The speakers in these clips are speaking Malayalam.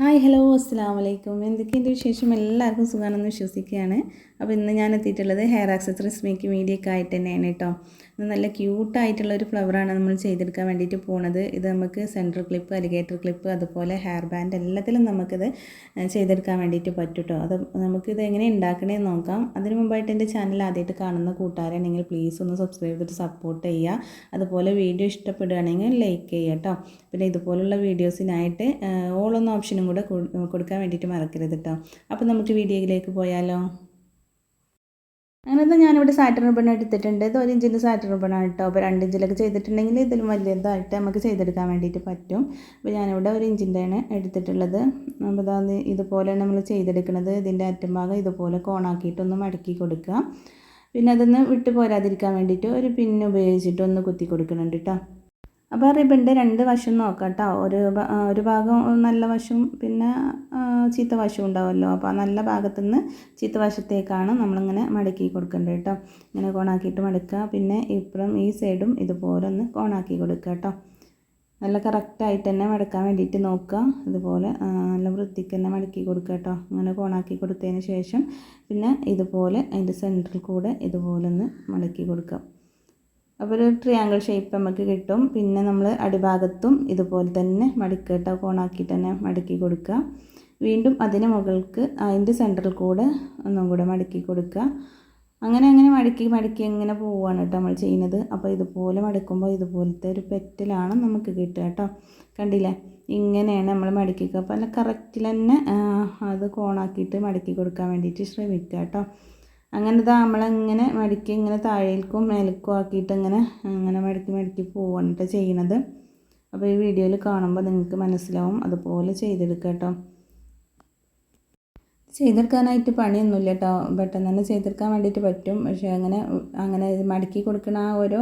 ഹായ് ഹലോ അസ്സാം വലൈക്കും എന്തൊക്കെയുണ്ട് വിശേഷം? എല്ലാവർക്കും സുഖമാണെന്ന് വിശ്വസിക്കുകയാണ്. അപ്പോൾ ഇന്ന് ഞാൻ എത്തിയിട്ടുള്ളത് ഹെയർ ആക്സസറീസ് മേക്ക് മീഡിയൊക്കെ ആയിട്ട് തന്നെയാണ് കേട്ടോ. നല്ല ക്യൂട്ടായിട്ടുള്ള ഒരു ഫ്ലവറാണ് നമ്മൾ ചെയ്തെടുക്കാൻ വേണ്ടിയിട്ട് പോണത്. ഇത് നമുക്ക് സെൻട്രൽ ക്ലിപ്പ് അലിഗേറ്റർ ക്ലിപ്പ് അതുപോലെ ഹെയർ ബാൻഡ് എല്ലാത്തിലും നമുക്കിത് ചെയ്തെടുക്കാൻ വേണ്ടിയിട്ട് പറ്റും അത് നമുക്കിത് എങ്ങനെ ഉണ്ടാക്കണേന്ന് നോക്കാം. അതിന് മുമ്പായിട്ട് എന്റെ ചാനൽ ആദ്യമായിട്ട് കാണുന്ന കൂട്ടുകാരാണെങ്കിൽ പ്ലീസ് ഒന്ന് സബ്സ്ക്രൈബ് ചെയ്തിട്ട് സപ്പോർട്ട് ചെയ്യുക അതുപോലെ വീഡിയോ ഇഷ്ടപ്പെടുകയാണെങ്കിൽ ലൈക്ക് ചെയ്യുക കേട്ടോ പിന്നെ ഇതുപോലുള്ള വീഡിയോസിനായിട്ട് ഓൾ എന്ന ഓപ്ഷനും കൂടെ കൊടുക്കാൻ വേണ്ടിയിട്ട് മറക്കരുത് കേട്ടോ അപ്പോൾ നമുക്ക് വീഡിയോയിലേക്ക് പോയാലോ? അങ്ങനത്തെ ഞാനിവിടെ സാറ്റർ റിബൺ എടുത്തിട്ടുണ്ട്. ഇത് ഒരു ഇഞ്ചിന്റെ സാറ്റർ റിബണാണ് കേട്ടോ അപ്പോൾ രണ്ട് ഇഞ്ചിലൊക്കെ ചെയ്തിട്ടുണ്ടെങ്കിൽ ഇതിലും വലിയതായിട്ട് നമുക്ക് ചെയ്തെടുക്കാൻ വേണ്ടിയിട്ട് പറ്റും. അപ്പോൾ ഞാനിവിടെ ഒരു ഇഞ്ചിന്റെയാണ് എടുത്തിട്ടുള്ളത്. അപ്പോൾ അത് ഇതുപോലെ നമ്മൾ ചെയ്തെടുക്കുന്നത്. ഇതിന്റെ അറ്റം ഭാഗം ഇതുപോലെ കോണാക്കിയിട്ടൊന്ന് മടക്കി കൊടുക്കുക. പിന്നെ അതൊന്ന് വിട്ടു പോരാതിരിക്കാൻ വേണ്ടിയിട്ട് ഒരു പിന്ന് ഉപയോഗിച്ചിട്ട് ഒന്ന് കുത്തി കൊടുക്കുന്നുണ്ട് കേട്ടോ അപ്പോൾ റിബണിന്റെ രണ്ട് വശം നോക്കാം കേട്ടോ ഒരു ഒരു ഭാഗം നല്ല വശവും പിന്നെ ചീത്ത വശവും ഉണ്ടാവുമല്ലോ അപ്പോൾ നല്ല ഭാഗത്തു നിന്ന് ചീത്ത വശത്തേക്കാണ് നമ്മളിങ്ങനെ മടക്കി കൊടുക്കേണ്ടത് കേട്ടോ. ഇങ്ങനെ കോണാക്കിയിട്ട് മടക്കുക. പിന്നെ ഇപ്പുറം ഈ സൈഡും ഇതുപോലെ ഒന്ന് കോണാക്കി കൊടുക്കുക കേട്ടോ. നല്ല കറക്റ്റായിട്ട് തന്നെ മടക്കാൻ വേണ്ടിയിട്ട് നോക്കുക. ഇതുപോലെ നല്ല വൃത്തിക്ക് തന്നെ മടക്കി കൊടുക്കുക കേട്ടോ. അങ്ങനെ കോണാക്കി കൊടുത്തതിന് ശേഷം പിന്നെ ഇതുപോലെ അതിന്റെ സെന്ററിൽ കൂടെ ഇതുപോലെ ഒന്ന് മടക്കി കൊടുക്കുക. അപ്പോൾ ഒരു ട്രിയാങ്കിൾ ഷേപ്പ് നമുക്ക് കിട്ടും. പിന്നെ നമ്മൾ അടിഭാഗത്തും ഇതുപോലെ തന്നെ മടക്കിയിട്ട് കോണാക്കിയിട്ട് തന്നെ മടക്കി കൊടുക്കുക. വീണ്ടും അതിന് മുകൾക്ക് അതിന്റെ സെന്ററിൽ കൂടെ ഒന്നും കൂടെ മടക്കി കൊടുക്കുക. അങ്ങനെ അങ്ങനെ മടക്കി മടക്കി ഇങ്ങനെ പോവുകയാണ് കേട്ടോ നമ്മൾ ചെയ്യുന്നത്. അപ്പോൾ ഇതുപോലെ മടക്കുമ്പോൾ ഇതുപോലത്തെ ഒരു പെറ്റലാണ് നമുക്ക് കിട്ടുക കേട്ടോ കണ്ടില്ലേ? ഇങ്ങനെയാണ് നമ്മൾ മടക്കിക്കുക അപ്പോൾ അല്ല കറക്റ്റിൽ തന്നെ അത് കോണാക്കിയിട്ട് മടക്കി കൊടുക്കാൻ വേണ്ടിയിട്ട് ശ്രമിക്കുക കേട്ടോ അങ്ങനെ ഇതാ നമ്മളിങ്ങനെ മടക്കി ഇങ്ങനെ താഴേക്കും മേലേക്കും ആക്കിയിട്ട് ഇങ്ങനെ അങ്ങനെ മടക്കി മടക്കി പോവാണ് ചെയ്യണത്. അപ്പോൾ ഈ വീഡിയോയിൽ കാണുമ്പോൾ നിങ്ങൾക്ക് മനസ്സിലാവും അതുപോലെ ചെയ്തെടുക്കാം കേട്ടോ ചെയ്തെടുക്കാനായിട്ട് പണിയൊന്നുമില്ല കേട്ടോ പെട്ടെന്ന് തന്നെ ചെയ്തെടുക്കാൻ വേണ്ടിയിട്ട് പറ്റും. പക്ഷേ അങ്ങനെ അങ്ങനെ മടക്കി കൊടുക്കുന്ന ആ ഓരോ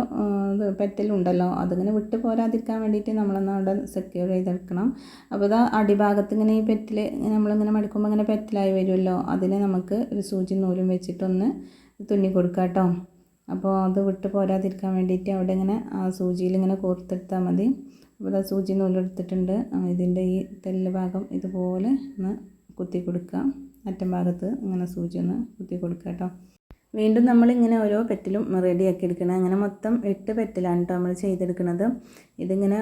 പെറ്റലുണ്ടല്ലോ. അതിങ്ങനെ വിട്ട് പോരാതിരിക്കാൻ വേണ്ടിയിട്ട് നമ്മളൊന്ന് അവിടെ സെക്യൂർ ചെയ്തെടുക്കണം. അപ്പോൾ ഇതാ അടിഭാഗത്ത് ഇങ്ങനെ ഈ പെറ്റിൽ നമ്മളിങ്ങനെ മടക്കുമ്പോൾ അങ്ങനെ പെറ്റലായി വരുമല്ലോ. അതിനെ നമുക്ക് ഒരു സൂചി നൂലും വെച്ചിട്ടൊന്ന് തുന്നി കൊടുക്കാം കേട്ടോ. അപ്പോൾ അത് വിട്ട് പോരാതിരിക്കാൻ വേണ്ടിയിട്ട് അവിടെ ഇങ്ങനെ ആ സൂചിയിൽ ഇങ്ങനെ കോർത്തെടുത്താൽ മതി. അപ്പോൾ അത് സൂചി നൂലെടുത്തിട്ടുണ്ട് ഇതിന്റെ ഈ തെല്ല് ഭാഗം ഇതുപോലെ ഒന്ന് കുത്തി കൊടുക്കാം. അറ്റം ഭാഗത്ത് ഇങ്ങനെ സൂചി ഒന്ന് കുത്തി കൊടുക്കുക കേട്ടോ. വീണ്ടും നമ്മളിങ്ങനെ ഓരോ പെറ്റിലും റെഡിയാക്കി എടുക്കണം. അങ്ങനെ മൊത്തം എട്ട് പെറ്റിലാണ് കേട്ടോ നമ്മൾ ചെയ്തെടുക്കുന്നത് ഇതിങ്ങനെ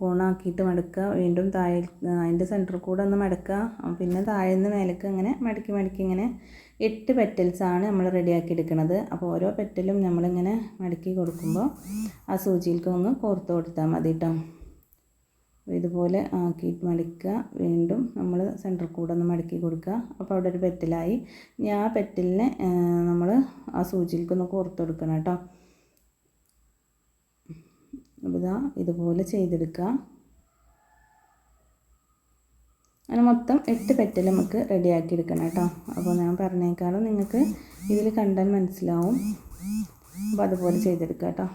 കോണാക്കിയിട്ട് മടക്കുക. വീണ്ടും താഴെ അതിന്റെ സെന്ററിൽ കൂടെ ഒന്ന് മടക്കുക. പിന്നെ താഴെ നിന്ന് മേലേക്ക് അങ്ങനെ മടക്കി മടക്കി ഇങ്ങനെ എട്ട് പെറ്റൽസാണ് നമ്മൾ റെഡിയാക്കി എടുക്കുന്നത് അപ്പോൾ ഓരോ പെറ്റലും നമ്മളിങ്ങനെ മടക്കി കൊടുക്കുമ്പോൾ ആ സൂചിയിലേക്ക് ഒന്ന് കോർത്ത് കൊടുത്താൽ മതി കേട്ടോ ഇതുപോലെ ആക്കി മടിക്കുക. വീണ്ടും നമ്മൾ സെന്റർ കൂടെ ഒന്ന് മടക്കി കൊടുക്കുക. അപ്പോൾ അവിടെ ഒരു പെറ്റലായി. ഇനി ആ പെറ്റലിനെ നമ്മൾ ആ സൂചിയിലേക്കൊന്ന് കോർത്ത് കൊടുക്കണം കേട്ടോ. അപ്പോൾ ഇതാ ഇതുപോലെ ചെയ്തെടുക്കുക. അങ്ങനെ മൊത്തം എട്ട് പെറ്റൽ നമുക്ക് റെഡിയാക്കി എടുക്കണം കേട്ടോ. അപ്പോൾ ഞാൻ പറഞ്ഞേക്കാളും നിങ്ങൾക്ക് ഇതിൽ കണ്ടാൽ മനസ്സിലാവും. അപ്പോൾ അതുപോലെ ചെയ്തെടുക്കുക കേട്ടോ.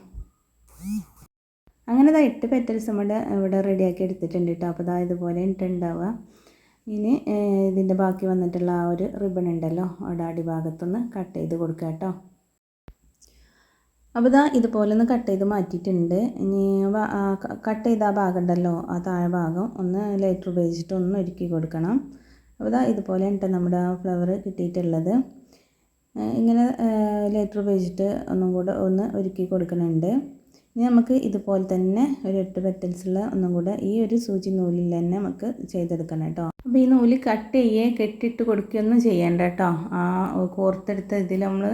അങ്ങനെ ഇതാ എട്ട് പെറ്റൽസ് നമ്മുടെ ഇവിടെ റെഡിയാക്കി എടുത്തിട്ടുണ്ട് കേട്ടോ അപ്പോൾ ദാ ഇതുപോലെ ഉണ്ടാവുക ഇനി ഇതിന്റെ ബാക്കി വന്നിട്ടുള്ള ആ ഒരു റിബൺ ഉണ്ടല്ലോ അവിടെ അടിഭാഗത്തുനിന്ന് കട്ട് ചെയ്ത് കൊടുക്കുക കേട്ടോ അപ്പോൾ ഇതാ ഇതുപോലെ ഒന്ന് കട്ട് ചെയ്ത് മാറ്റിയിട്ടുണ്ട്. ഇനി കട്ട് ചെയ്ത ആ ഭാഗം ഉണ്ടല്ലോ ആ താഴെ ഭാഗം ഒന്ന് ലൈറ്റർ ഉപയോഗിച്ചിട്ട് ഒന്ന് ഒരുക്കി കൊടുക്കണം. അപ്പോൾ ഇതാ ഇതുപോലെ ഉണ്ട് നമ്മുടെ ആ ഫ്ലവർ കിട്ടിയിട്ടുള്ളത്. ഇങ്ങനെ ലൈറ്റർ ഉപയോഗിച്ചിട്ട് ഒന്നും കൂടെ ഒന്ന് ഒരുക്കി കൊടുക്കുന്നുണ്ട് ഇനി നമുക്ക് ഇതുപോലെ തന്നെ ഒരു എട്ട് പെറ്റൽസുള്ള ഒന്നും കൂടെ ഈ ഒരു സൂചി നൂലിൽ തന്നെ നമുക്ക് ചെയ്തെടുക്കണം കേട്ടോ. അപ്പോൾ ഈ നൂൽ കട്ട് ചെയ്യേ കെട്ടിട്ട് കൊടുക്കുകയൊന്നും ചെയ്യേണ്ട കേട്ടോ. ആ കോർത്തെടുത്ത ഇതിൽ നമ്മൾ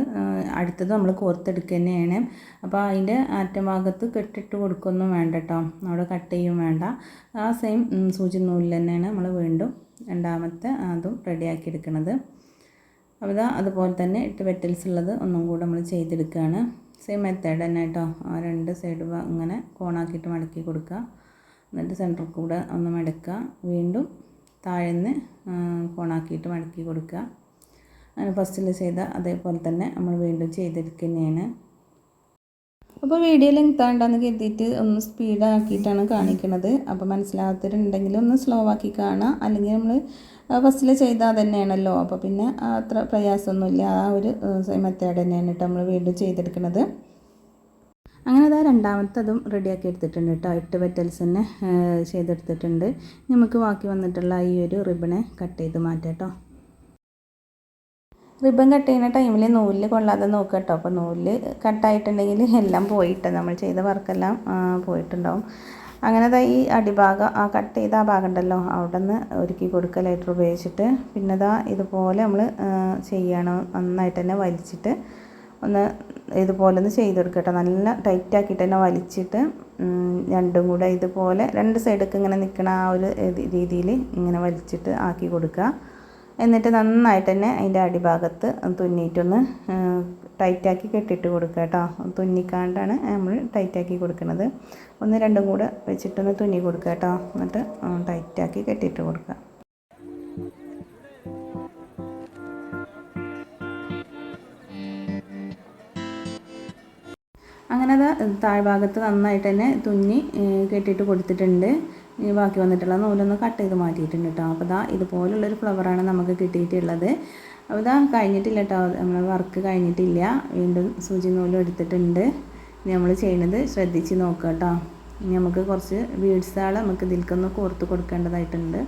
അടുത്തത് നമ്മൾ കോർത്തെടുക്കുക തന്നെയാണ്. അപ്പോൾ അതിന്റെ ആറ്റം ഭാഗത്ത് കെട്ടിട്ട് കൊടുക്കുകയൊന്നും വേണ്ട കേട്ടോ. അവിടെ കട്ട് ചെയ്യും വേണ്ട. ആ സെയിം സൂചി നൂലിൽ തന്നെയാണ് നമ്മൾ വീണ്ടും രണ്ടാമത്തെ അതും റെഡിയാക്കി എടുക്കുന്നത് അപ്പോൾ അതുപോലെ തന്നെ എട്ട് പെറ്റൽസ് ഉള്ളത് ഒന്നും കൂടെ നമ്മൾ ചെയ്തെടുക്കുകയാണ്. സെയിം മെത്തേഡ് തന്നെ കേട്ടോ ആ രണ്ട് സൈഡ് ഇങ്ങനെ കോണാക്കിയിട്ട് മടക്കി കൊടുക്കുക. എന്നിട്ട് സെന്ററിൽ കൂടെ ഒന്ന് മടക്കുക. വീണ്ടും താഴ്ന്ന് കോണാക്കിയിട്ട് മടക്കി കൊടുക്കുക. അങ്ങനെ ഫസ്റ്റിൽ ചെയ്ത അതേപോലെ തന്നെ നമ്മൾ വീണ്ടും ചെയ്തെടുക്കുന്നതാണ് അപ്പോൾ വീഡിയോ ലെങ്ത് ആണ്ടെന്ന് കരുതിയിട്ട് ഒന്ന് സ്പീഡാക്കിയിട്ടാണ് കാണിക്കുന്നത് അപ്പോൾ മനസ്സിലാകാത്തവരുണ്ടെങ്കിൽ ഒന്ന് സ്ലോ ആക്കി കാണുക. അല്ലെങ്കിൽ നമ്മൾ ഫസ്റ്റിൽ ചെയ്താൽ തന്നെയാണല്ലോ അപ്പോൾ പിന്നെ അത്ര പ്രയാസമൊന്നുമില്ല. ആ ഒരു മെത്തേഡ് തന്നെയാണ് കേട്ടോ നമ്മൾ വീണ്ടും ചെയ്തെടുക്കുന്നത് അങ്ങനെ അതാ രണ്ടാമത്തതും റെഡിയാക്കി എടുത്തിട്ടുണ്ട് കേട്ടോ എട്ട് പെറ്റൽസ് തന്നെ ചെയ്തെടുത്തിട്ടുണ്ട്. നമുക്ക് ബാക്കി വന്നിട്ടുള്ള ഈ ഒരു റിബണെ കട്ട് ചെയ്ത് മാറ്റാം കേട്ടോ റിബൺ കട്ട് ചെയ്യുന്ന ടൈമിൽ നൂലിൽ കൊള്ളാതെ നോക്കുക കേട്ടോ അപ്പോൾ നൂൽ കട്ടായിട്ടുണ്ടെങ്കിൽ എല്ലാം പോയിട്ട് നമ്മൾ ചെയ്ത വർക്കെല്ലാം പോയിട്ടുണ്ടാവും. അങ്ങനെ ഈ അടിഭാഗം ആ കട്ട് ചെയ്ത ആ ഭാഗം ഉണ്ടല്ലോ അവിടെ നിന്ന് ഒരുക്കി കൊടുക്കുക ലൈറ്റർ ഉപയോഗിച്ചിട്ട്. പിന്നെ ഇതാ ഇതുപോലെ നമ്മൾ ചെയ്യണം നന്നായിട്ട് തന്നെ വലിച്ചിട്ട് ഒന്ന് ഇതുപോലെ ഒന്ന് ചെയ്തെടുക്കുക കേട്ടോ. നല്ല ടൈറ്റ് ആക്കിയിട്ട് തന്നെ വലിച്ചിട്ട് രണ്ടും കൂടെ ഇതുപോലെ രണ്ട് സൈഡൊക്കെ ഇങ്ങനെ നിൽക്കണ ആ ഒരു രീതിയിൽ ഇങ്ങനെ വലിച്ചിട്ട് ആക്കി കൊടുക്കുക. എന്നിട്ട് നന്നായിട്ട് തന്നെ അതിന്റെ അടിഭാഗത്ത് തുന്നിയിട്ടൊന്ന് ടൈറ്റാക്കി കെട്ടിയിട്ട് കൊടുക്കുക കേട്ടോ. തുന്നിക്കാണ്ടാണ് നമ്മൾ ടൈറ്റാക്കി കൊടുക്കുന്നത്. ഒന്ന് രണ്ടും കൂടെ വെച്ചിട്ടൊന്ന് തുന്നി കൊടുക്കുക കേട്ടോ. എന്നിട്ട് ടൈറ്റാക്കി കെട്ടിയിട്ട് കൊടുക്കുക. അങ്ങനെ അത് താഴ്ഭാഗത്ത് നന്നായിട്ട് തന്നെ തുന്നി കെട്ടിയിട്ട് കൊടുത്തിട്ടുണ്ട്. ബാക്കി വന്നിട്ടുള്ള നൂലൊന്ന് കട്ട് ചെയ്ത് മാറ്റിയിട്ടുണ്ട് കേട്ടോ. അപ്പോൾ ഇതാ ഇതുപോലുള്ളൊരു ഫ്ലവറാണ് നമുക്ക് കിട്ടിയിട്ടുള്ളത്. അപ്പോൾ ഇതാ കഴിഞ്ഞിട്ടില്ല കേട്ടോ. നമ്മൾ വർക്ക് കഴിഞ്ഞിട്ടില്ല. വീണ്ടും സൂചി നൂലും എടുത്തിട്ടുണ്ട്. ഇനി നമ്മൾ ചെയ്യുന്നത് ശ്രദ്ധിച്ച് നോക്കുക കേട്ടോ. ഇനി നമുക്ക് കുറച്ച് ബീഡ്സുകൾ നമുക്ക് ഇതിൽക്കൊന്ന് കോർത്ത് കൊടുക്കേണ്ടതായിട്ടുണ്ട്.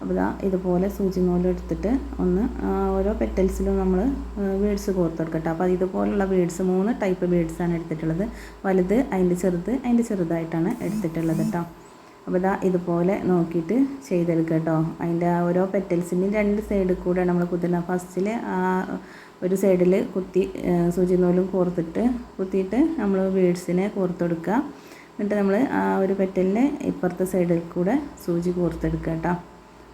അപ്പോൾ ഇതാ ഇതുപോലെ സൂചി നൂലും എടുത്തിട്ട് ഒന്ന് ഓരോ പെറ്റൽസിലും നമ്മൾ ബീഡ്സ് കോർത്ത് കൊടുക്കട്ടെ. അപ്പോൾ ഇതുപോലുള്ള ബീഡ്സ് മൂന്ന് ടൈപ്പ് ബീഡ്സാണ് എടുത്തിട്ടുള്ളത്. വലുത് അതിന്റെ ചെറുത് അതിന്റെ ചെറുതായിട്ടാണ് എടുത്തിട്ടുള്ളത് കേട്ടോ. അപ്പോൾ ഇതാ ഇതുപോലെ നോക്കിയിട്ട് ചെയ്തെടുക്കുക കേട്ടോ. അതിന്റെ ആ ഓരോ പെറ്റൽസിന്റെയും രണ്ട് സൈഡിൽ കൂടെ നമ്മൾ കുത്തുന്നത് ഫസ്റ്റിൽ ആ ഒരു സൈഡിൽ കുത്തി സൂചി നൂലും കോർത്തിട്ട് കുത്തിയിട്ട് നമ്മൾ ബീഡ്സിനെ കോർത്തെടുക്കുക. എന്നിട്ട് നമ്മൾ ആ ഒരു പെറ്റലിനെ ഇപ്പുറത്തെ സൈഡിൽ കൂടെ സൂചി കോർത്തെടുക്കുക കേട്ടോ.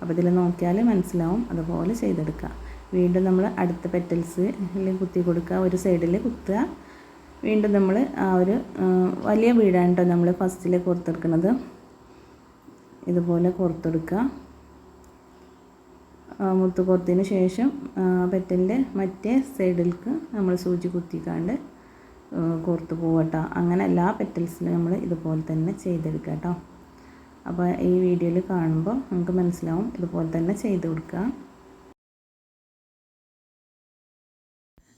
അപ്പോൾ ഇതിൽ നോക്കിയാൽ മനസ്സിലാവും. അതുപോലെ ചെയ്തെടുക്കുക. വീണ്ടും നമ്മൾ അടുത്ത പെറ്റൽസ് കുത്തി കൊടുക്കുക. ഒരു സൈഡിൽ കുത്തുക. വീണ്ടും നമ്മൾ ആ ഒരു വലിയ വീടാണ് കേട്ടോ നമ്മൾ ഫസ്റ്റിൽ കോർത്തെടുക്കുന്നത്. ഇതുപോലെ കോർത്തെടുക്കുക. മുത്ത് കോർത്തതിന് ശേഷം പെറ്റലിന്റെ മറ്റേ സൈഡിലേക്ക് നമ്മൾ സൂചി കുത്തിക്കാണ്ട് കോർത്ത് പോവട്ടോ അങ്ങനെ എല്ലാ പെറ്റൽസിലും നമ്മൾ ഇതുപോലെ തന്നെ ചെയ്തെടുക്കുക കേട്ടോ അപ്പോൾ ഈ വീഡിയോയിൽ കാണുമ്പോൾ നമുക്ക് മനസ്സിലാവും ഇതുപോലെ തന്നെ ചെയ്ത് കൊടുക്കുക.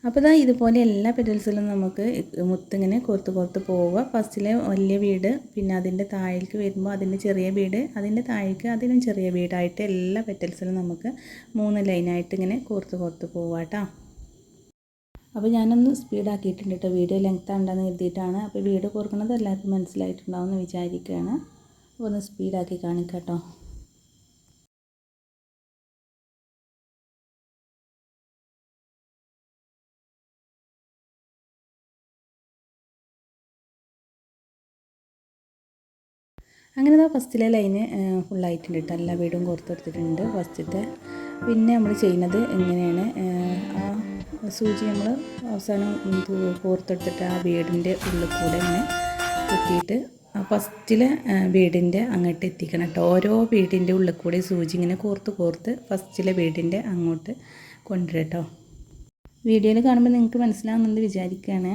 അപ്പോൾ ഇതാ ഇതുപോലെ എല്ലാ പെറ്റൽസിലും നമുക്ക് മുത്തിങ്ങനെ കോർത്ത് കോർത്ത് പോവുക. ഫസ്റ്റിലെ വലിയ വീട് പിന്നെ അതിന്റെ താഴേക്ക് വരുമ്പോൾ അതിന്റെ ചെറിയ വീട് അതിന്റെ താഴേക്ക് അതിനും ചെറിയ വീടായിട്ട് എല്ലാ പെറ്റൽസിലും നമുക്ക് മൂന്ന് ലൈനായിട്ട് ഇങ്ങനെ കോർത്ത് കോർത്ത് പോവുക കേട്ടോ അപ്പോൾ ഞാനൊന്ന് സ്പീഡാക്കിയിട്ടുണ്ട് കേട്ടോ വീഡിയോ ലെങ്ത് ഉണ്ടെന്ന് കരുതിയിട്ടാണ്. അപ്പോൾ വീട് കോർക്കുന്നത് എല്ലാവർക്കും മനസ്സിലായിട്ടുണ്ടാവും എന്ന് വിചാരിക്കുകയാണ് അപ്പോൾ ഒന്ന് സ്പീഡാക്കി കാണിക്കാം കേട്ടോ അങ്ങനെ ആ ഫസ്റ്റിലെ ലൈന് ഫുള്ളായിട്ടുണ്ട് കേട്ടോ എല്ലാ വീടും കോർത്തെടുത്തിട്ടുണ്ട് ഫസ്റ്റത്തെ പിന്നെ നമ്മൾ ചെയ്യുന്നത് എങ്ങനെയാണ് ആ സൂചി നമ്മൾ അവസാനം കോർത്തെടുത്തിട്ട് ആ വീടിന്റെ ഉള്ളിൽ കൂടെ ഇങ്ങനെ കുത്തിയിട്ട് ആ ഫസ്റ്റിലെ വീടിന്റെ അങ്ങോട്ട് എത്തിക്കണം കേട്ടോ ഓരോ വീടിന്റെ ഉള്ളിൽ കൂടെ സൂചി ഇങ്ങനെ കോർത്ത് കോർത്ത് ഫസ്റ്റിലെ വീടിന്റെ അങ്ങോട്ട് കൊണ്ടുവരട്ടോ വീഡിയോയിൽ കാണുമ്പോൾ നിങ്ങൾക്ക് മനസ്സിലാവുന്നുണ്ട് വിചാരിക്കുകയാണ്.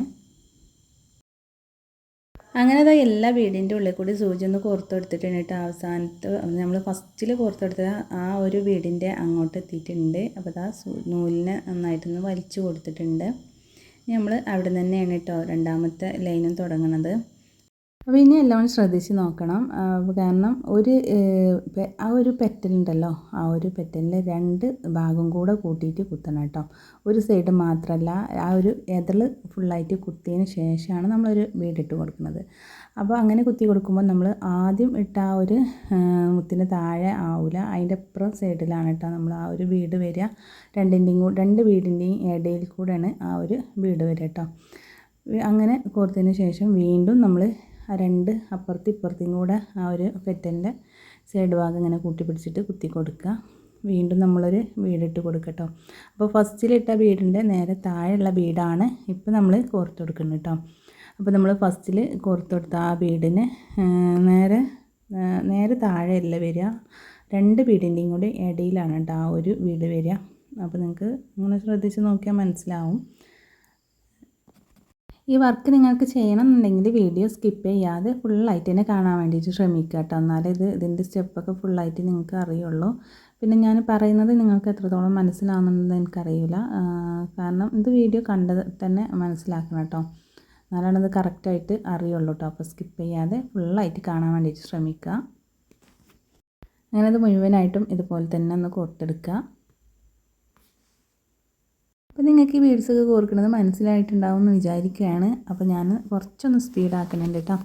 അങ്ങനെ അതാ എല്ലാ വീടിന്റെ ഉള്ളിൽ കൂടി സൂചി ഒന്ന് കോർത്തെടുത്തിട്ടുണ്ട് കേട്ടോ. അവസാനത്ത് നമ്മൾ ഫസ്റ്റിൽ കോർത്തെടുത്ത ആ ഒരു വീടിന്റെ അങ്ങോട്ട് എത്തിയിട്ടുണ്ട്. അപ്പോൾ അതാ നൂലിന് നന്നായിട്ടൊന്ന് വലിച്ചു കൊടുത്തിട്ടുണ്ട്. നമ്മൾ അവിടെ തന്നെയാണ് കേട്ടോ രണ്ടാമത്തെ ലൈനും തുടങ്ങുന്നത് അപ്പോൾ ഇനി എല്ലാം ശ്രദ്ധിച്ച് നോക്കണം. കാരണം ഒരു ആ ഒരു പെറ്റലുണ്ടല്ലോ. ആ ഒരു പെറ്റലിന്റെ രണ്ട് ഭാഗം കൂടെ കൂട്ടിയിട്ട് കുത്തണം കേട്ടോ. ഒരു സൈഡ് മാത്രമല്ല ആ ഒരു എതൾ ഫുള്ളായിട്ട് കുത്തിയതിന് ശേഷമാണ് നമ്മളൊരു വീടിട്ട് കൊടുക്കുന്നത്. അപ്പോൾ അങ്ങനെ കുത്തി കൊടുക്കുമ്പോൾ നമ്മൾ ആദ്യം ഇട്ട ആ ഒരു മുത്തിന് താഴെ ആവില്ല അതിന്റെ അപ്പുറം സൈഡിലാണ് കേട്ടോ നമ്മൾ ആ ഒരു വീട് വരിക. രണ്ടിന്റെയും രണ്ട് വീടിന്റെയും ഇടയിൽ കൂടെയാണ് ആ ഒരു വീട് വരിക കേട്ടോ. അങ്ങനെ കോർത്തതിന് ശേഷം വീണ്ടും നമ്മൾ ആ രണ്ട് അപ്പുറത്തും ഇപ്പുറത്തും കൂടെ ആ ഒരു ഫെറ്റന്റെ സൈഡ് ഭാഗം ഇങ്ങനെ കൂട്ടി പിടിച്ചിട്ട് കുത്തി കൊടുക്കുക. വീണ്ടും നമ്മളൊരു വീടിട്ട് കൊടുക്കട്ടോ അപ്പോൾ ഫസ്റ്റിലിട്ട വീടിന്റെ നേരെ താഴെയുള്ള വീടാണ് ഇപ്പോൾ നമ്മൾ കോർത്ത് കൊടുക്കുന്നത് കേട്ടോ അപ്പോൾ നമ്മൾ ഫസ്റ്റിൽ കോർത്ത് കൊടുത്ത ആ വീടിന് നേരെ നേരെ താഴെയല്ല വരിക. രണ്ട് വീടിന്റെയും കൂടി ഇടയിലാണ് കേട്ടോ ആ ഒരു വീട് വരിക. അപ്പോൾ നിങ്ങൾക്ക് ഇങ്ങനെ ശ്രദ്ധിച്ച് നോക്കിയാൽ മനസ്സിലാവും. ഈ വർക്ക് നിങ്ങൾക്ക് ചെയ്യണം എന്നുണ്ടെങ്കിൽ വീഡിയോ സ്കിപ്പ് ചെയ്യാതെ ഫുള്ളായിട്ട് തന്നെ കാണാൻ വേണ്ടിയിട്ട് ശ്രമിക്കുക കേട്ടോ. എന്നാലേ ഇത് ഇതിന്റെ സ്റ്റെപ്പൊക്കെ ഫുള്ളായിട്ട് നിങ്ങൾക്ക് അറിയുള്ളൂ. പിന്നെ ഞാൻ പറയുന്നത് നിങ്ങൾക്ക് എത്രത്തോളം മനസ്സിലാവുന്നുണ്ടെന്ന് എനിക്കറിയില്ല. കാരണം ഇത് വീഡിയോ കണ്ടത് തന്നെ മനസ്സിലാക്കണം കേട്ടോ. എന്നാലാണ് അത് കറക്റ്റായിട്ട് അറിയുള്ളൂ കേട്ടോ. അപ്പോൾ സ്കിപ്പ് ചെയ്യാതെ ഫുള്ളായിട്ട് കാണാൻ വേണ്ടിയിട്ട് ശ്രമിക്കുക. അങ്ങനെ അത് മുഴുവനായിട്ടും ഇതുപോലെ തന്നെ ഒന്ന് കോർത്തെടുക്കുക. അപ്പോൾ നിങ്ങൾക്ക് ഈ ബീഡ്സൊക്കെ കോർക്കുന്നത് മനസ്സിലായിട്ടുണ്ടാവും എന്ന് വിചാരിക്കുകയാണ്. അപ്പോൾ ഞാൻ കുറച്ചൊന്ന് സ്പീഡാക്കുന്നുണ്ട് കേട്ടോ.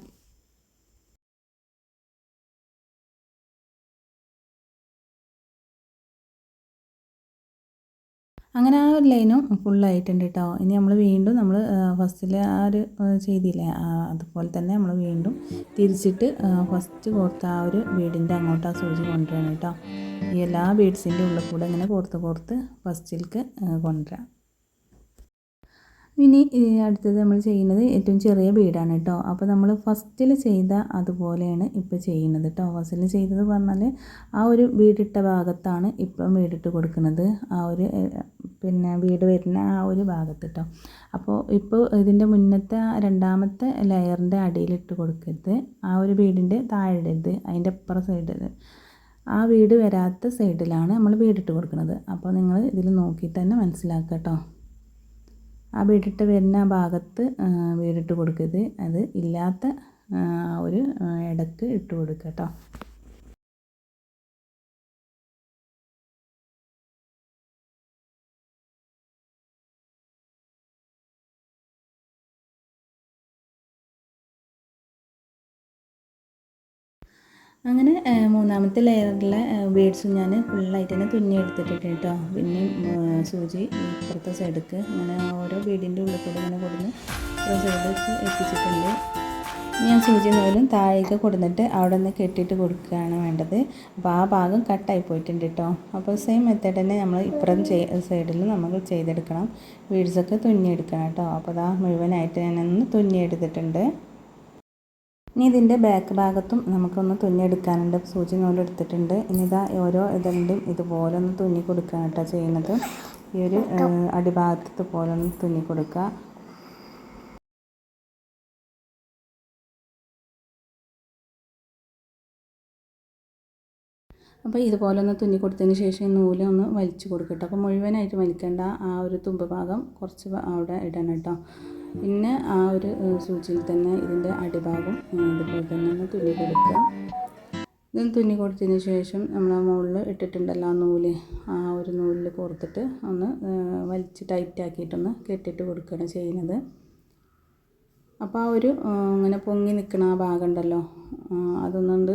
അങ്ങനെ ആ ഒരു ലൈനും ഫുള്ളായിട്ടുണ്ട് കേട്ടോ. ഇനി നമ്മൾ വീണ്ടും നമ്മൾ ഫസ്റ്റിൽ ആ ഒരു ചെയ്തില്ലേ അതുപോലെ തന്നെ നമ്മൾ വീണ്ടും തിരിച്ചിട്ട് ഫസ്റ്റ് കോർത്ത ആ ഒരു വീടിന്റെ അങ്ങോട്ട് ആ സൂചി കൊണ്ടുവരണം കേട്ടോ. ഈ എല്ലാ ബീഡ്സിന്റെ ഉള്ളിൽ കൂടെ ഇങ്ങനെ കോർത്ത് കോർത്ത് ഫസ്റ്റിലേക്ക് കൊണ്ടുവരാം. ഇനി അടുത്തത് നമ്മൾ ചെയ്യുന്നത് ഏറ്റവും ചെറിയ ബീഡാണ് കേട്ടോ. അപ്പോൾ നമ്മൾ ഫസ്റ്റിൽ ചെയ്ത അതുപോലെയാണ് ഇപ്പോൾ ചെയ്യുന്നത് കേട്ടോ. ഫസ്റ്റിൽ ചെയ്തത് പറഞ്ഞാൽ ആ ഒരു വീടിട്ട ഭാഗത്താണ് ഇപ്പം വീടിട്ട് കൊടുക്കുന്നത്. ആ ഒരു പിന്നെ വീട് വരുന്ന ആ ഒരു ഭാഗത്ത് കേട്ടോ. അപ്പോൾ ഇപ്പോൾ ഇതിന്റെ മുന്നത്തെ രണ്ടാമത്തെ ലെയറിന്റെ അടിയിലിട്ട് കൊടുക്കരുത്. ആ ഒരു വീടിന്റെ താഴെ ഇടരുത് അതിന്റെ അപ്പുറം സൈഡിൽ ആ വീട് വരാത്ത സൈഡിലാണ് നമ്മൾ വീടിട്ട് കൊടുക്കുന്നത്. അപ്പോൾ നിങ്ങൾ ഇതിൽ നോക്കി തന്നെ മനസ്സിലാക്കുക കേട്ടോ. ആ വീടിട്ട് വരുന്ന ആ ഭാഗത്ത് വീടിട്ട് കൊടുക്കരുത്. അത് ഇല്ലാത്ത ഒരു ഇടയ്ക്ക് ഇട്ട് കൊടുക്കുക കേട്ടോ. അങ്ങനെ മൂന്നാമത്തെ ലെയറിലെ ബീഡ്സും ഞാൻ ഫുള്ളായിട്ട് തന്നെ തുന്നി എടുത്തിട്ടുണ്ട് കേട്ടോ. പിന്നെ സൂചി ഇപ്പുറത്തെ സൈഡിലേക്ക് അങ്ങനെ ഓരോ ബീഡിന്റെ ഉള്ളിൽ കൂടെ ഇങ്ങനെ കൊടുന്ന് ഇപ്പുറത്തെ സൈഡിലേക്ക് എത്തിച്ചിട്ടുണ്ട്. ഞാൻ സൂചി നൂലും താഴേക്ക് കൊടുത്തിട്ട് അവിടെ നിന്ന് കെട്ടിയിട്ട് കൊടുക്കുകയാണ് വേണ്ടത്. അപ്പോൾ ആ ഭാഗം കട്ടായി പോയിട്ടുണ്ട് കേട്ടോ. അപ്പോൾ സെയിം മെത്തേഡ് തന്നെ നമ്മൾ ഇപ്പുറം സൈഡിൽ നമുക്ക് ചെയ്തെടുക്കണം. ബീഡ്സൊക്കെ തുന്നിയെടുക്കണം കേട്ടോ. അപ്പോൾ അതാ മുഴുവനായിട്ട് ഞാനൊന്ന് തുന്നിയെടുത്തിട്ടുണ്ട്. ഇനി ഇതിന്റെ ബാക്ക് ഭാഗത്തും നമുക്കൊന്ന് തുന്നിയെടുക്കാനുണ്ട്. സൂചി നൂൽ എടുത്തിട്ടുണ്ട്. ഇനി ഇതാ ഓരോ ഇതുണ്ടും ഇതുപോലെ ഒന്ന് തുന്നി കൊടുക്കാൻ കേട്ടോ ചെയ്യുന്നത്. ഈ ഒരു അടിഭാഗത്ത് ഇതുപോലെ ഒന്ന് തുന്നി കൊടുക്കുക അപ്പോൾ ഇതുപോലെ ഒന്ന് തുന്നി കൊടുത്തതിന് ശേഷം നൂൽ ഒന്ന് വലിച്ചു കൊടുക്കട്ടോ. അപ്പോൾ മുഴുവനായിട്ട് വലിക്കേണ്ട ആ ഒരു തുമ്പ് ഭാഗം കുറച്ച് അവിടെ ഇടണം കേട്ടോ. പിന്നെ ആ ഒരു സൂചിയിൽ തന്നെ ഇതിന്റെ അടിഭാഗം ഇതുപോലെ തന്നെ ഒന്ന് തുന്നി കൊടുക്കുക. ഇത് തുന്നി കൊടുത്തതിന് ശേഷം നമ്മൾ ആ മുകളിൽ ഇട്ടിട്ടുണ്ടല്ലോ ആ നൂൽ ആ ഒരു നൂലിൽ കോർത്തിട്ട് ഒന്ന് വലിച്ച് ടൈറ്റാക്കിയിട്ടൊന്ന് കെട്ടിയിട്ട് കൊടുക്കുകയാണ് ചെയ്യുന്നത്. അപ്പോൾ ആ ഒരു ഇങ്ങനെ പൊങ്ങി നിൽക്കുന്ന ആ ഭാഗം ഉണ്ടല്ലോ അതൊന്നുകൊണ്ട്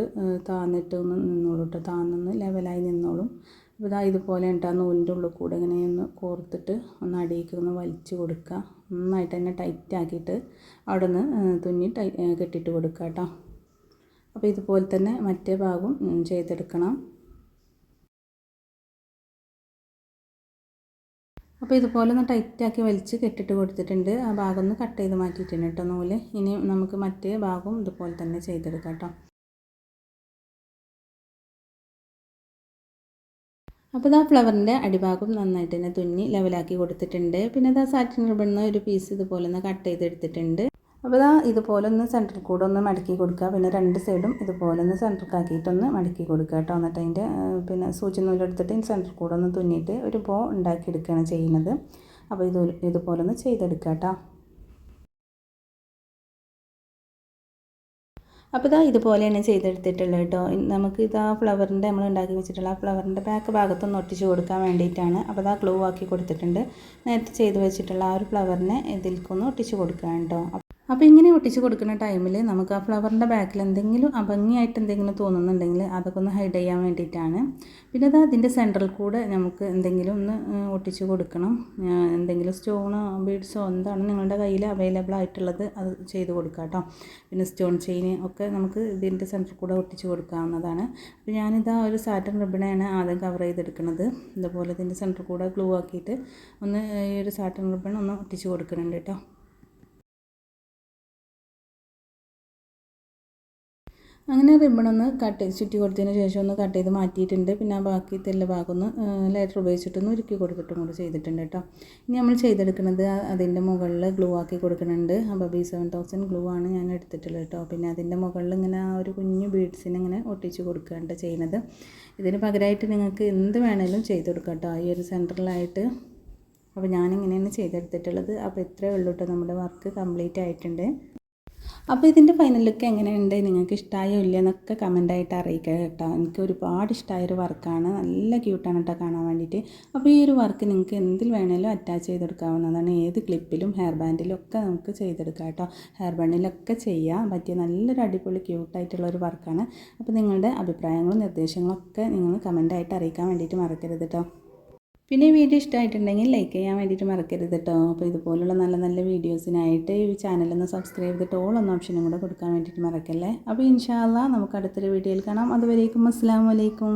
താന്നിട്ട് ഒന്ന് നിന്നോളൂ കേട്ടോ താന്നൊന്ന് ലെവലായി നിന്നോളും. അപ്പോൾ ഇതാ ഇതുപോലെ ഉണ്ട്. ആ നൂലിന്റെ ഉള്ളിൽ കൂടെ ഇങ്ങനെ ഒന്ന് കോർത്തിട്ട് ഒന്ന് അടിയിലേക്ക് ഒന്ന് വലിച്ചു കൊടുക്കുക. നന്നായിട്ട് തന്നെ ടൈറ്റ് ആക്കിയിട്ട് അവിടെ നിന്ന് തുന്നി ടൈ കെട്ടിയിട്ട് കൊടുക്കുക കേട്ടോ. അപ്പോൾ ഇതുപോലെ തന്നെ മറ്റേ ഭാഗവും ചെയ്തെടുക്കണം. അപ്പോൾ ഇതുപോലെ ഒന്ന് ടൈറ്റാക്കി വലിച്ച് കെട്ടിട്ട് കൊടുത്തിട്ടുണ്ട്. ആ ഭാഗം ഒന്ന് കട്ട് ചെയ്ത് മാറ്റിയിട്ടുണ്ട് കേട്ടോ നൂൽ. ഇനി നമുക്ക് മറ്റേ ഭാഗവും ഇതുപോലെ തന്നെ ചെയ്തെടുക്കാം കേട്ടോ. അപ്പോൾ ഇതാ ഫ്ലവറിന്റെ അടിഭാഗം നന്നായിട്ട് തന്നെ തുന്നി ലെവലാക്കി കൊടുത്തിട്ടുണ്ട്. പിന്നെ ഇതാ സാറ്റിൻ റിബണിൽ ഒരു പീസ് ഇതുപോലെ ഒന്ന് കട്ട് ചെയ്തെടുത്തിട്ടുണ്ട് അപ്പോൾ ഇതാ ഇതുപോലെ ഒന്ന് സെന്ററിൽ കൂടെ ഒന്ന് മടക്കി കൊടുക്കുക. പിന്നെ രണ്ട് സൈഡും ഇതുപോലെ ഒന്ന് സെന്ററിലാക്കിയിട്ടൊന്ന് മടക്കി കൊടുക്കുക കേട്ടോ. എന്നിട്ട് അതിന്റെ പിന്നെ സൂചി നൂലെടുത്തിട്ട് സെന്ററിൽ കൂടെ ഒന്ന് തുന്നിയിട്ട് ഒരു ബോ ഉണ്ടാക്കിയെടുക്കുകയാണ് ചെയ്യുന്നത്. അപ്പോൾ ഇത് ഇതുപോലെ ഒന്ന് ചെയ്തെടുക്കുക കേട്ടോ. അപ്പോൾ ഇതാ ഇതുപോലെയാണ് ചെയ്തെടുത്തിട്ടുള്ളത് കേട്ടോ. നമുക്ക് ഇതാ ഫ്ലവറിന്റെ നമ്മൾ ഉണ്ടാക്കി വെച്ചിട്ടുള്ള ആ ഫ്ലവറിന്റെ ബാക്ക് ഭാഗത്തൊന്ന് ഒട്ടിച്ച് കൊടുക്കാൻ വേണ്ടിയിട്ടാണ്. അപ്പോൾ ഇതാ ഗ്ലൂ ആക്കി കൊടുത്തിട്ടുണ്ട്. നേരത്തെ ചെയ്ത് വെച്ചിട്ടുള്ള ആ ഒരു ഫ്ലവറിനെ ഇതിൽക്കൊന്ന് ഒട്ടിച്ച് കൊടുക്കുക കേട്ടോ. അപ്പോൾ ഇങ്ങനെ ഒട്ടിച്ച് കൊടുക്കുന്ന ടൈമിൽ നമുക്ക് ആ ഫ്ലവറിന്റെ ബാക്കിൽ എന്തെങ്കിലും അഭംഗിയായിട്ട് എന്തെങ്കിലും തോന്നുന്നുണ്ടെങ്കിൽ അതൊക്കെ ഒന്ന് ഹൈഡ് ചെയ്യാൻ വേണ്ടിയിട്ടാണ്. പിന്നെ അത് അതിന്റെ സെൻട്രൽ കൂടെ നമുക്ക് എന്തെങ്കിലും ഒന്ന് ഒട്ടിച്ച് കൊടുക്കണം. എന്തെങ്കിലും സ്റ്റോണോ ബീഡ്സോ എന്താണ് നിങ്ങളുടെ കയ്യിൽ അവൈലബിൾ ആയിട്ടുള്ളത് അത് ചെയ്ത് കൊടുക്കുക കേട്ടോ പിന്നെ സ്റ്റോൺ ചെയിൻ ഒക്കെ നമുക്ക് ഇതിന്റെ സെന്ററിൽ കൂടെ ഒട്ടിച്ച് കൊടുക്കാവുന്നതാണ്. അപ്പോൾ ഞാനിതാ ഒരു സാറ്റൻ റിബണാണ് ആദ്യം കവർ ചെയ്തെടുക്കുന്നത്. ഇതുപോലെ ഇതിന്റെ സെന്ററിൽ കൂടെ ഗ്ലൂ ആക്കിയിട്ട് ഒന്ന് ഈ ഒരു സാറ്റൻ റിബൺ ഒന്ന് ഒട്ടിച്ച് കൊടുക്കുന്നുണ്ട് കേട്ടോ അങ്ങനെ റിബണൊന്ന് കട്ട് ചെയ്ത് ചുറ്റി കൊടുത്തതിന് ശേഷം ഒന്ന് കട്ട് ചെയ്ത് മാറ്റിയിട്ടുണ്ട്. പിന്നെ ആ ബാക്കി തെല്ല ഭാഗമൊന്ന് ലൈറ്റർ ഉപയോഗിച്ചിട്ടൊന്ന് ഉരുക്കി കൊടുത്തിട്ടും കൂടി ചെയ്തിട്ടുണ്ട് കേട്ടോ. ഇനി നമ്മൾ ചെയ്തെടുക്കുന്നത് അതിന്റെ മുകളിൽ ഗ്ലൂ ആക്കി കൊടുക്കുന്നുണ്ട്. അപ്പോൾ ബി സെവൻ തൗസൻഡ് ഗ്ലൂ ആണ് ഞാൻ എടുത്തിട്ടുള്ളത് കേട്ടോ. പിന്നെ അതിന്റെ മുകളിൽ ഇങ്ങനെ ആ ഒരു കുഞ്ഞു ബീഡ്സിന് ഇങ്ങനെ ഒട്ടിച്ച് കൊടുക്കുകയാണ് ചെയ്യുന്നത്. ഇതിന് പകരമായിട്ട് നിങ്ങൾക്ക് എന്ത് വേണേലും ചെയ്ത് കൊടുക്കാം കേട്ടോ. ഈ ഒരു സെന്ററിലായിട്ട് അപ്പോൾ ഞാനിങ്ങനെയാണ് ചെയ്തെടുത്തിട്ടുള്ളത്. അപ്പോൾ ഇത്രയേ ഉള്ളൂ കേട്ടോ. നമ്മുടെ വർക്ക് കംപ്ലീറ്റ് ആയിട്ടുണ്ട്. അപ്പോൾ ഇതിന്റെ ഫൈനൽ ലുക്ക് എങ്ങനെയുണ്ട്? നിങ്ങൾക്ക് ഇഷ്ടമായോ ഇല്ല എന്നൊക്കെ കമന്റായിട്ട് അറിയിക്കുക കേട്ടോ. എനിക്ക് ഒരുപാട് ഇഷ്ടമായൊരു വർക്കാണ് നല്ല ക്യൂട്ടാണ് കേട്ടോ കാണാൻ വേണ്ടിയിട്ട്. അപ്പോൾ ഈ ഒരു വർക്ക് നിങ്ങൾക്ക് എന്തിൽ വേണേലും അറ്റാച്ച് ചെയ്തെടുക്കാവുന്നതാണ് ഏത് ക്ലിപ്പിലും ഹെയർ ബാൻഡിലും ഒക്കെ നമുക്ക് ചെയ്തെടുക്കാം കേട്ടോ. ഹെയർ ബാൻഡിലൊക്കെ ചെയ്യാം. പറ്റിയ നല്ലൊരു അടിപൊളി ക്യൂട്ടായിട്ടുള്ള ഒരു വർക്കാണ് അപ്പോൾ നിങ്ങളുടെ അഭിപ്രായങ്ങളും നിർദ്ദേശങ്ങളും ഒക്കെ നിങ്ങൾ കമന്റായിട്ട് അറിയിക്കാൻ വേണ്ടിയിട്ട് മറക്കരുത് കേട്ടോ. പിന്നെ വീഡിയോ ഇഷ്ടമായിട്ടുണ്ടെങ്കിൽ ലൈക്ക് ചെയ്യാൻ വേണ്ടിയിട്ട് മറക്കരുത് കേട്ടോ അപ്പോൾ ഇതുപോലുള്ള നല്ല നല്ല വീഡിയോസിനായിട്ട് ഈ ചാനലൊന്ന് സബ്സ്ക്രൈബ് ചെയ്തിട്ട് ഓൾ എന്ന ഓപ്ഷനും കൂടെ കൊടുക്കാൻ വേണ്ടിയിട്ട് മറക്കല്ലേ? അപ്പോൾ ഇൻഷാല്ല നമുക്ക് അടുത്തൊരു വീഡിയോയിൽ കാണാം. അതുവരേക്കും അസ്സാം വലൈക്കും